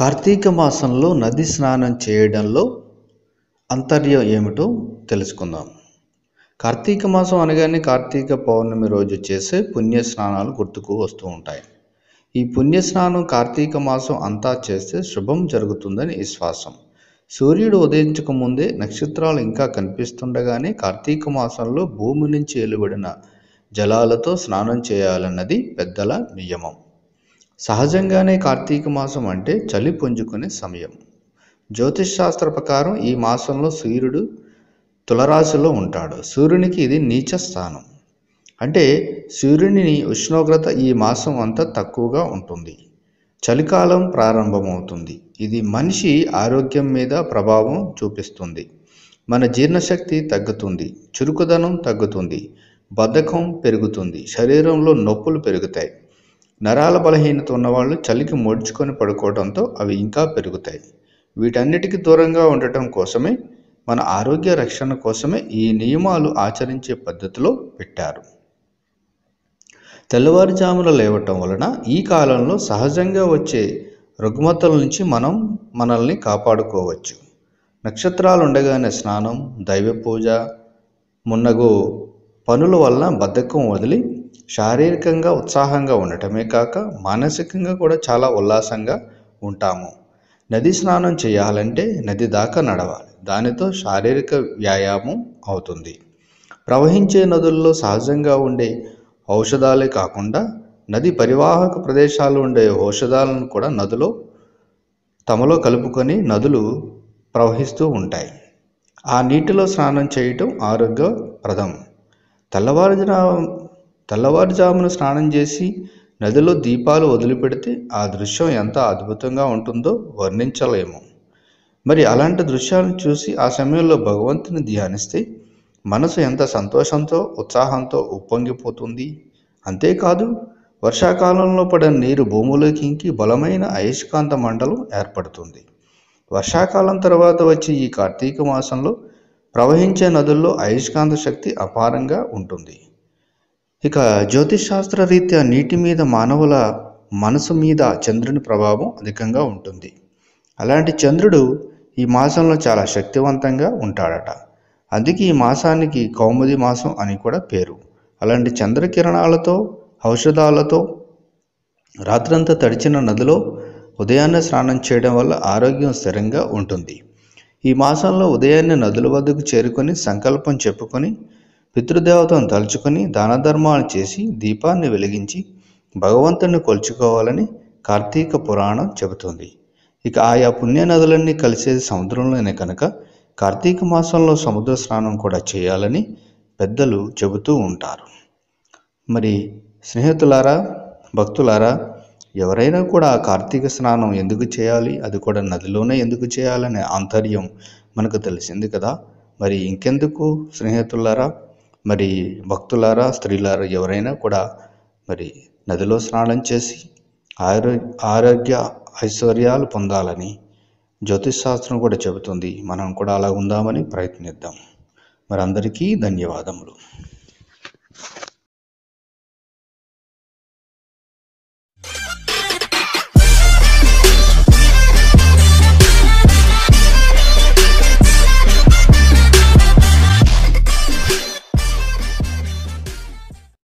కార్తీక మాసంలో నది స్నానం చేయడంలో అంతర్యం ఏమిటో తెలుసుకుందాం. కార్తీక మాసం అనగానే కార్తీక పౌర్ణమి రోజు చేసే పుణ్య స్నానాలు గుర్తుకు వస్తూ ఉంటాయి. ఈ పుణ్య స్నానం కార్తీక మాసం అంతా చేస్తే శుభం జరుగుతుందని విశ్వాసం. సూర్యుడు ఉదయించక ముందే నక్షత్రాలు ఇంకా కనిపిస్తుండగానే కార్తీక మాసంలో భూమి నుంచి వెలువడిన జలాలతో స్నానం చేయాలన్నది పెద్దల నియమం. సహజంగానే కార్తీక మాసం అంటే చలి పుంజుకునే సమయం. జ్యోతిష్ శాస్త్ర ప్రకారం ఈ మాసంలో సూర్యుడు తులరాశిలో ఉంటాడు. సూర్యునికి ఇది నీచ స్థానం. అంటే సూర్యుని ఉష్ణోగ్రత ఈ మాసం అంతా తక్కువగా ఉంటుంది. చలికాలం ప్రారంభమవుతుంది. ఇది మనిషి ఆరోగ్యం మీద ప్రభావం చూపిస్తుంది. మన జీర్ణశక్తి తగ్గుతుంది. చురుకుదనం తగ్గుతుంది. బద్ధకం పెరుగుతుంది. శరీరంలో నొప్పులు పెరుగుతాయి. నరాల బలహీనత ఉన్నవాళ్ళు చలికి ముడుచుకొని పడుకోవడంతో అవి ఇంకా పెరుగుతాయి. వీటన్నిటికీ దూరంగా ఉండటం కోసమే మన ఆరోగ్య రక్షణ కోసమే ఈ నియమాలు ఆచరించే పద్ధతిలో పెట్టారు. తెల్లవారుజామున లేవటం వలన ఈ కాలంలో సహజంగా వచ్చే రుగ్మతల నుంచి మనం మనల్ని కాపాడుకోవచ్చు. నక్షత్రాలు ఉండగానే స్నానం దైవ పూజ మున్నగు పనుల వలన బద్ధకం వదిలి శారీరకంగా ఉత్సాహంగా ఉండటమే కాక మానసికంగా కూడా చాలా ఉల్లాసంగా ఉంటాము. నది స్నానం చేయాలంటే నది దాకా నడవాలి. దానితో శారీరక వ్యాయామం అవుతుంది. ప్రవహించే నదుల్లో సహజంగా ఉండే ఔషధాలే కాకుండా నది పరివాహక ప్రదేశాలు ఉండే ఔషధాలను కూడా నదిలో తమలో కలుపుకొని నదులు ప్రవహిస్తూ ఉంటాయి. ఆ నీటిలో స్నానం చేయటం ఆరోగ్యప్రదం. తెల్లవారుజామున తెల్లవారుజామున స్నానం చేసి నదిలో దీపాలు వదిలిపెడితే ఆ దృశ్యం ఎంత అద్భుతంగా ఉంటుందో వర్ణించలేము. మరి అలాంటి దృశ్యాలను చూసి ఆ సమయంలో భగవంతుని ధ్యానిస్తే మనసు ఎంత సంతోషంతో ఉత్సాహంతో ఉప్పొంగిపోతుంది. అంతేకాదు వర్షాకాలంలో పడిన నీరు భూమిలోకి ఇంకి బలమైన అయస్కాంత మండలం ఏర్పడుతుంది. వర్షాకాలం తర్వాత వచ్చే ఈ కార్తీక మాసంలో ప్రవహించే నదుల్లో అయస్కాంత శక్తి అపారంగా ఉంటుంది. ఇక జ్యోతిష్శాస్త్ర రీత్యా నీటి మీద మానవుల మనసు మీద చంద్రుని ప్రభావం అధికంగా ఉంటుంది. అలాంటి చంద్రుడు ఈ మాసంలో చాలా శక్తివంతంగా ఉంటాడట. అందుకే ఈ మాసానికి కౌముది మాసం అని కూడా పేరు. అలాంటి చంద్రకిరణాలతో ఔషధాలతో రాత్రంతా తడిచిన నదిలో ఉదయాన్నే స్నానం చేయడం వల్ల ఆరోగ్యం స్థిరంగా ఉంటుంది. ఈ మాసంలో ఉదయాన్నే నదుల వద్దకు చేరుకొని సంకల్పం చెప్పుకొని పితృదేవతను తలుచుకొని దాన ధర్మాలు చేసి దీపాన్ని వెలిగించి భగవంతుని కొలుచుకోవాలని కార్తీక పురాణం చెబుతుంది. ఇక ఆయా పుణ్య నదులన్నీ కలిసేది సముద్రంలోనే కనుక కార్తీక మాసంలో సముద్ర స్నానం కూడా చేయాలని పెద్దలు చెబుతూ ఉంటారు. మరి స్నేహితులారా భక్తులారా ఎవరైనా కూడా కార్తీక స్నానం ఎందుకు చేయాలి అది కూడా నదిలోనే ఎందుకు చేయాలనే ఆంతర్యం మనకు తెలిసింది కదా. మరి ఇంకెందుకు స్నేహితులారా? మరి భక్తులారా స్త్రీలారా ఎవరైనా కూడా మరి నదిలో స్నానం చేసి ఆరో ఆరోగ్య ఐశ్వర్యాలు పొందాలని జ్యోతిష్ శాస్త్రం కూడా చెబుతుంది. మనం కూడా అలా ఉందామని ప్రయత్నిద్దాం. మరి అందరికీ ధన్యవాదములు.